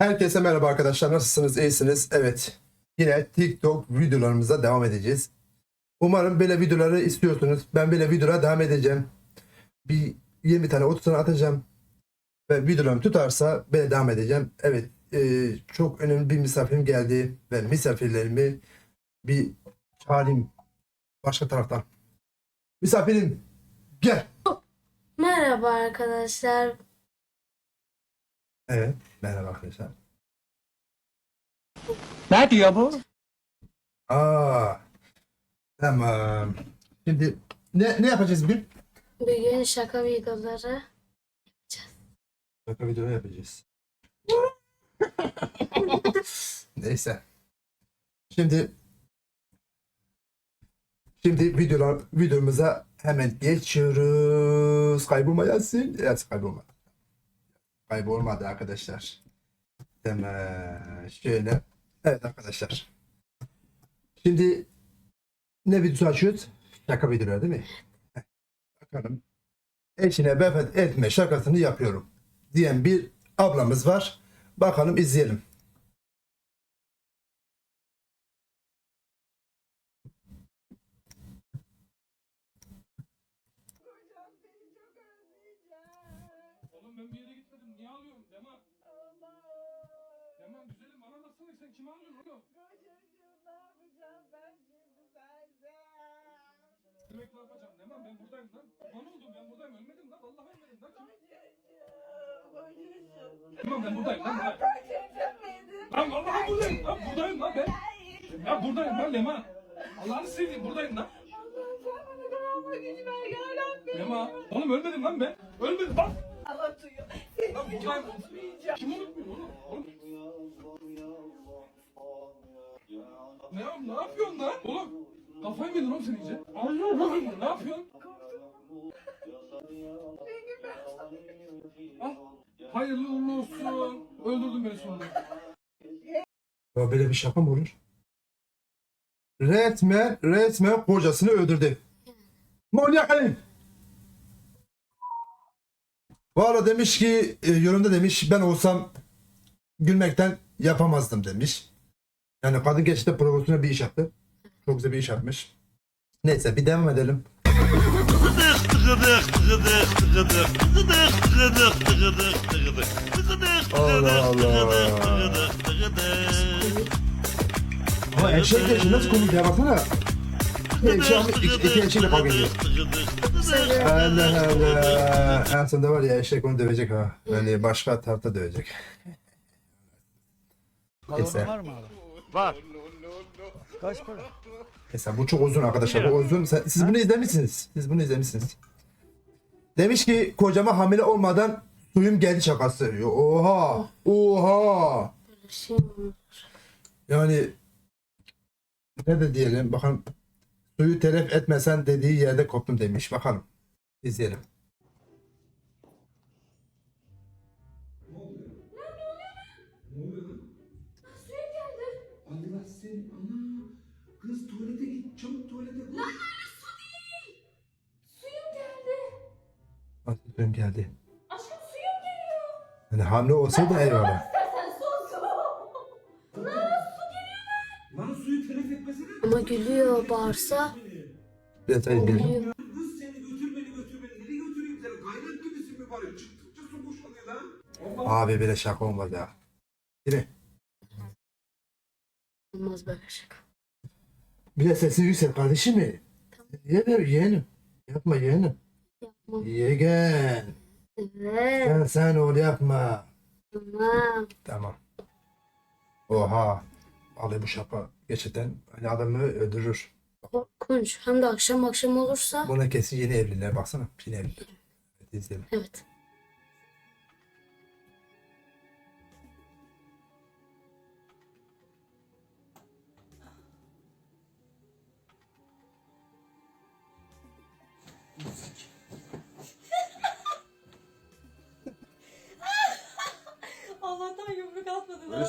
Herkese merhaba arkadaşlar. Nasılsınız? İyisiniz? Evet. Yine TikTok videolarımıza devam edeceğiz. Umarım böyle videoları istiyorsunuz. Ben böyle videolara devam edeceğim. Bir 20 tane 30 tane atacağım. Ve videolarım tutarsa böyle devam edeceğim. Evet. e, çok önemli bir misafirim geldi. Ve misafirlerimi bir çağırayım. Başka taraftan. Misafirim gel. Merhaba arkadaşlar. Evet. Merhaba arkadaşlar. Ne diyor bu? Aa, tamam. Şimdi ne, ne yapacağız bugün? Bugün şaka videoları. Şaka video yapacağız. Neyse. Şimdi şimdi videolar videomuza hemen geçiyoruz. Kaybolma Yasin. Evet kaybolmadı. Kaybolmadı arkadaşlar. Hemen şöyle. Evet arkadaşlar. Şimdi ne videosu açıyoruz? Şaka videoları değil mi? Bakalım. Eşine befet etme şakasını yapıyorum diyen bir ablamız var. Bakalım izleyelim. Oğlum ben bir yere gitmedim. Niye ağlıyorum? Dema. Dema güzelim bana nasılsın? Sen kimi ağlıyorsun oğlum? Demek ne yapacağım? Dema ben buradayım lan. Kurban oldum ben buradayım. Ölmedim lan. Vallahi ölmedim lan. Dema ben buradayım lan. buradayım. Lan vallahi buradayım. Lan buradayım lan ben. Ya buradayım lan Dema. Allah'ını seveyim buradayım lan. Dema. Oğlum ölmedim lan ben. Ölmedim bak. Lan buradayım. Kim unutmuyor oğlum? Oğlum. Ne, ne yapıyorsun lan? Oğlum kafayı mı yedin oğlum sen iyice? Ne yapıyorsun? Al. Hayırlı uğurlu olsun. Öldürdün beni sonunda. Ya böyle bir şaka mı olur? Resmen, resmen kocasını öldürdü. Manyak herif. Arada demiş ki e, yorumda demiş ben olsam gülmekten yapamazdım demiş. Yani kadın gerçekten profesyonel bir iş yaptı. Çok güzel bir iş yapmış. Neyse bir devam edelim. Allah Allah. Ama eşek yaşı nasıl komik ya baksana. Bir eşek ama iki, iki eşeğiyle kavga ediyor. Allah Allah. En sonunda var ya eşek onu dövecek ha. Yani başka tarafta dövecek. Neyse. Var mı abi? Var. Kaç para? Neyse bu çok uzun arkadaşlar. Bu uzun. Sen- Siz bunu izlemişsiniz. Siz bunu izlemişsiniz. Demiş ki kocama hamile olmadan suyum geldi şakası. Oha. Oha. Şey mi? Yani ne de diyelim bakalım suyu telef etmesen dediği yerde koptum demiş. Bakalım. İzleyelim. Suyum geldi. Aşkım suyum geliyor. Yani hamile olsaydı eyvallah. İstersen sus. Lan suyu telef etmesene. Ama gülüyor bağırsa. Biraz daha izleyelim. Gülüyor. Kız seni götür beni götür beni. Nereye götüreyim seni? Kaynak gibisin mi bari? Çıktıkça su boşalıyor lan. Allah Abi böyle şaka olmaz ya. Değil mi? Olmaz böyle şaka. Bir de sesini yükselt kardeşim mi? Yeğenim, yeğenim. Yapma yeğenim. Yeğen. Evet. Sen sen ol yapma. Tamam. Tamam. Oha. Vallahi bu şaka gerçekten hani adamı öldürür. Korkunç. Hem de akşam akşam olursa. Buna kesin yeni evliler baksana. Yeni evliler. Evet, izleyelim. Evet. Allah'tan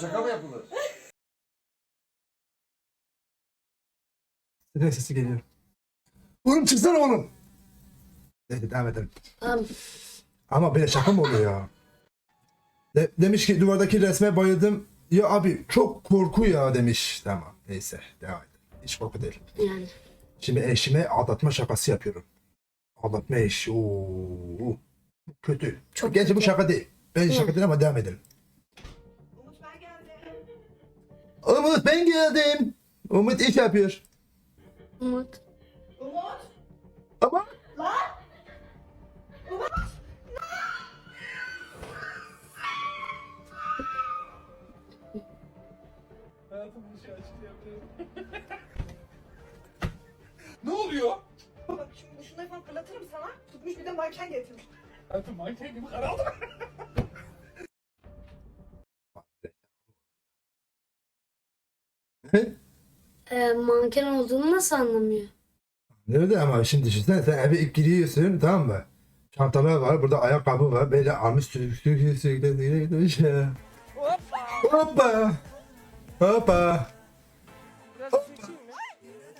şaka mı yapılır? Siren sesi geliyor. Oğlum çıksana oğlum. Neyse devam edelim. Tamam. Ama böyle şaka mı oluyor ya? De- demiş ki duvardaki resme bayıldım. Ya abi çok korku ya demiş. Tamam neyse devam edelim. Hiç korku değil. Yani. Şimdi eşime aldatma şakası yapıyorum. Aldatma eş. Oo. Kötü. Çok Gerçi bu kötü. şaka değil. Bence şaka değil ama devam edelim. Umut ben geldim. Umut iş yapıyor. Umut. Umut. Ama Hayatım bir şey açtı yapıyorum. ne oluyor? Bak şimdi şunu falan fırlatırım sana. Tutmuş bir de manken getirmiş. Hayatım manken gibi karaldım. Ee, manken olduğunu nasıl anlamıyor? Nerede ama şimdi düşünsene sen eve giriyorsun tamam mı? Çantalar var, burada ayakkabı var, böyle almış sürük sürük sürük sürük sürük Hoppa. Hoppa!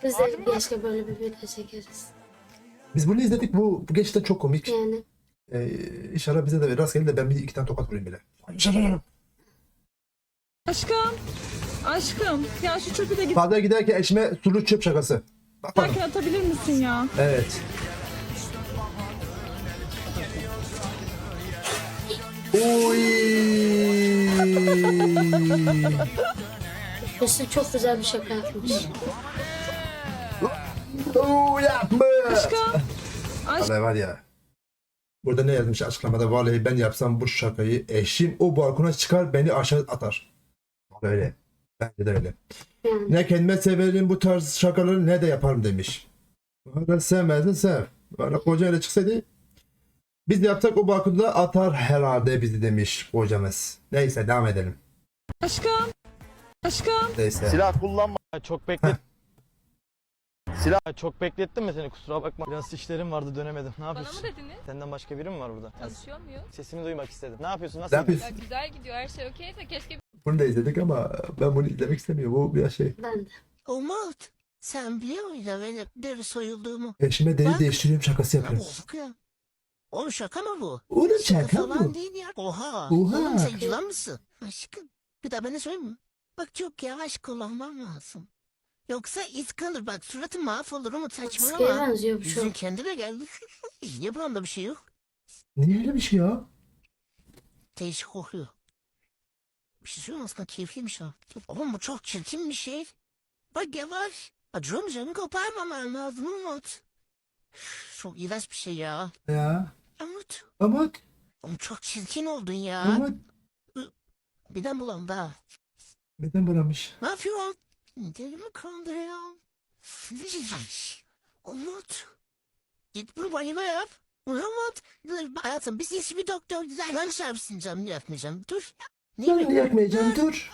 Biz de keşke böyle bir video çekeriz. Biz bunu izledik, bu, bu gerçekten çok komik. Yani. Ee, inşallah bize de rast gelir de ben bir iki tane tokat vurayım bile. Aşkım. Aşkım. Ya şu çöpü de Fazla giderken eşime sulu çöp şakası. Bak bakalım. giderken atabilir misin ya? Evet. Oy! Hüsnü çok güzel bir şaka yapmış. Oo yapma! Aşkım. Vallahi var ya. Burada ne yazmış açıklamada? Vallahi ben yapsam bu şakayı eşim o balkona çıkar beni aşağı atar. Öyle. Bence de öyle. Yani. Ne kendime severim bu tarz şakaları ne de yaparım demiş. Valla sevmezsin sev. Valla koca öyle çıksaydı biz yapsak o balkonda atar herhalde bizi demiş kocamız. Neyse devam edelim. Aşkım. Aşkım. Neyse. Silah kullanma. Çok beklet. Silah çok beklettim mi seni kusura bakma. Biraz işlerim vardı dönemedim. Ne Bana mı yapıyorsun? dediniz? Senden başka biri mi var burada? Tanışıyor muyuz? Sesimi duymak istedim. Ne yapıyorsun? Nasıl? Ne yapıyorsun? Ya güzel gidiyor her şey okey de keşke Bunu da izledik ama ben bunu izlemek istemiyorum. Bu bir şey. Ben de. Umut, sen biliyor muydun benim deri soyulduğumu? Eşime deri Bak. değiştiriyorum şakası yapıyorum. Bozuk ya. Oğlum şaka mı bu? Oğlum şaka falan bu. değil ya. Oha. Oha. Oğlum sen yılan mısın? Aşkım. Bir daha bana söyleyeyim mi? Bak çok yavaş kullanmam lazım. Yoksa iz kalır bak suratım mahvolur Umut Sıkıya saçmalama. benziyor bu Yüzün çok. kendine geldi. Niye buranda bir şey yok? Niye öyle bir şey ya? Değişik kokuyor. Bir şey söyleyeyim aslında keyifliymiş ha. Oğlum bu çok çirkin bir şey. Bak yavaş. Acıyor mu canım koparmaman lazım Umut. Çok iğrenç bir şey ya. Ya. Umut. Umut. Oğlum çok çirkin oldun ya. Umut. Birden bulan da. Neden bulamış? Ne yapıyorsun? Deli mi kandırıyorsun? Umut. Git bunu banyoda yap. Umut. Hayatım biz eski bir doktor güzel. Ben çarpsın canım yapmayacağım. Dur. De yakmayacağım dur.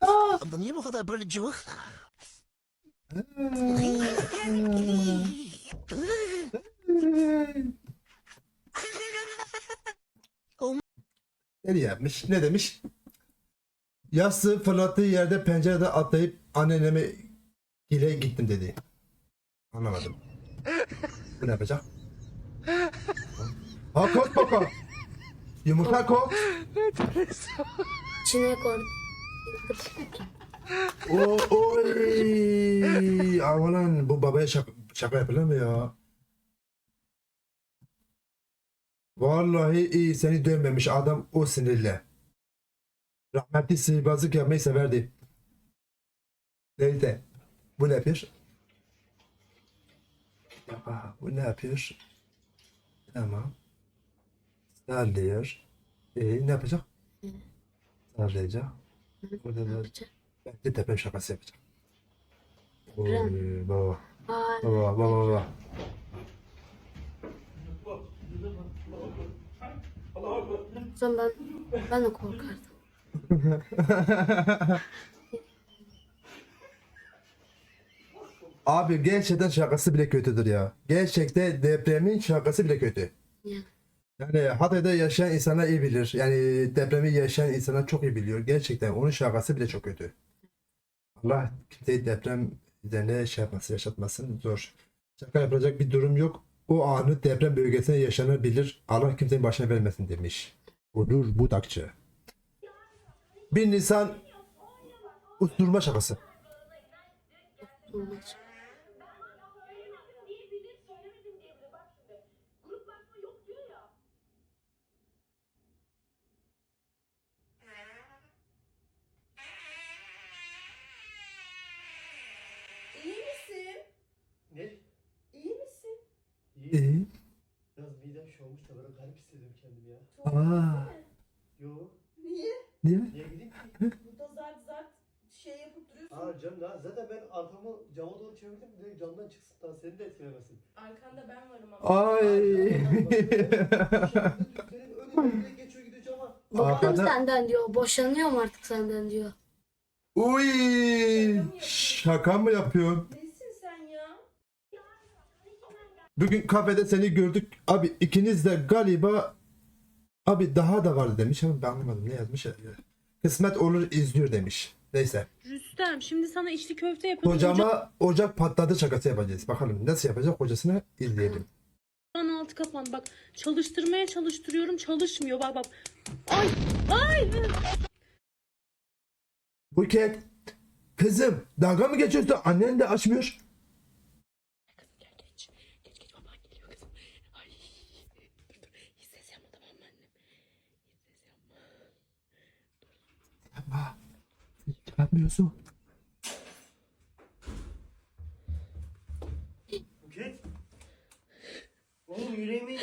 Aa, bu niye bu kadar böyle cıvık? Ne yapmış? Ne demiş? Yastığı fırlattığı yerde pencerede atlayıp anneme ile gittim dedi. Anlamadım. Bu ne yapacak? Ha koş bakalım. Yumurta koş. İçine koy. O oy. Aman bu babaya şaka, şaka yapılır mı ya? Vallahi iyi seni dövmemiş adam o sinirle. Rahmetli sihirbazlık yapmayı severdi. Neyse. Bu ne yapıyor? Aa, bu ne yapıyor? Tamam. Sallıyor. Ee, ne yapacak? Sallayacak. Burada da. Bence deprem şakası yapacak. Oy, baba. Baba, baba, baba. zaman ben, ben de korkardım. Abi gerçekten şakası bile kötüdür ya. Gerçekten depremin şakası bile kötü. Yani. Yani Hatay'da yaşayan insanlar iyi bilir. Yani depremi yaşayan insanlar çok iyi biliyor. Gerçekten onun şakası bile çok kötü. Allah kimseyi deprem üzerine şey yapmasın, yaşatmasın. Zor. Şaka yapacak bir durum yok. O anı deprem bölgesinde yaşanabilir. Allah kimsenin başına vermesin demiş. Onur Budakçı. 1 Nisan usturma şakası. Olmaz. İyi misin? Ne? İyi misin? İyi. Biraz midem şey olmuş da böyle garip hissediyorum kendimi ya. Aa. Yo. Niye? Niye? Niye gideyim ki? Burada zart zart şey yapıp duruyorsun. Aa canım daha zaten ben arkamı cama doğru çevirdim direkt camdan çıksın daha seni de etkilemesin. Arkanda ben varım ama. Ay. Senin önünden direkt geçiyor gidiyor cama. Bıktım Arkada- senden diyor. Boşanıyorum artık senden diyor. Uy. Şaka mı yapıyorsun? Nesin sen ya? Bugün kafede seni gördük. Abi ikiniz de galiba abi daha da vardı demiş ama ben anlamadım ne yazmış. ya. Kısmet olur izliyor demiş. Neyse. Rüstem şimdi sana içli köfte yapalım. Kocama ocak patladı şakası yapacağız. Bakalım nasıl yapacak kocasını izleyelim. Ocağın altı kapan bak. Çalıştırmaya çalıştırıyorum çalışmıyor bak bak. Ay ay. Buket. Kızım dalga mı geçiyorsun? Annen de açmıyor. Gel geç. Geç geç baban geliyor kızım. Ay. Dur dur. Hiç ses yapma tamam mı annem? Hiç ses yapma. Yapma. Yapmıyorsun. Buket. Oğlum yüreğime ya?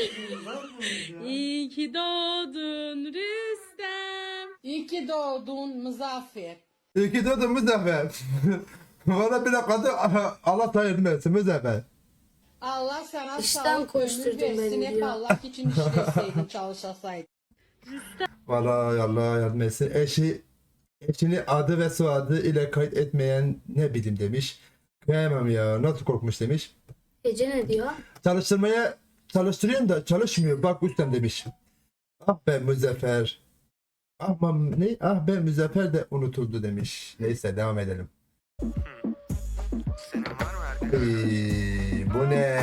İyi ki doğdun Rüstem. İyi ki doğdun Muzaffer. İki doğdun Muzaffer. Valla bir dakika da Allah sayırdım etsin Muzaffer. Allah sana İşten sağlık koşturdun versin. beni Hep diyor. Allah için işleseydin, çalışasaydın. Valla Allah yardım etsin. Eşi eşini adı ve soyadı ile kayıt etmeyen ne bileyim demiş. Kıyamam ya nasıl korkmuş demiş. Ece ne diyor? Çalıştırmaya çalıştırıyorum da çalışmıyor. Bak üstten demiş. Ah ben Muzaffer. Ah, mam, ne? ah ben Muzaffer de unutuldu demiş. Neyse devam edelim. Ey, bu ne?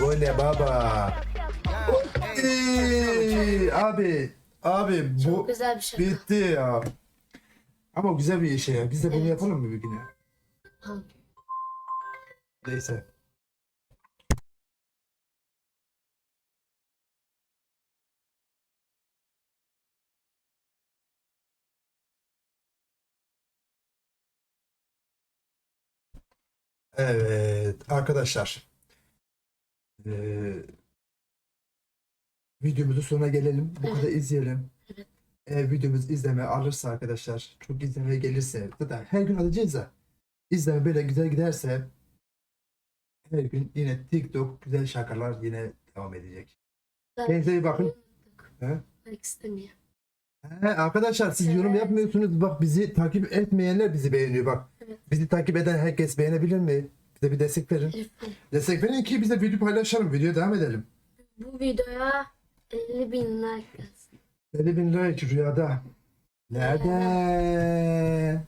Bu ne baba? Ey, abi, abi bu güzel bir şaka. bitti ya. Ama güzel bir iş ya. Biz de bunu Evet. yapalım mı bir gün ya? Tamam. Neyse. Evet arkadaşlar. Ee, videomuzun sonuna gelelim. Bu kadar izleyelim. Eğer videomuz izleme alırsa arkadaşlar, çok izlemeye gelirse, zaten her gün alacağız da izleme böyle güzel giderse her gün yine TikTok güzel şakalar yine devam edecek. Kendinize iyi bakın. He? İstemiyor. He, arkadaşlar siz yorum Evet. yapmıyorsunuz. Bak bizi takip etmeyenler bizi beğeniyor bak. Evet. Bizi takip eden herkes beğenebilir mi? Bize bir destek verin. Lütfen. Destek verin ki biz de video paylaşalım. Videoya devam edelim. Bu videoya 50 bin like. 50 bin lira rüyada. Nerede?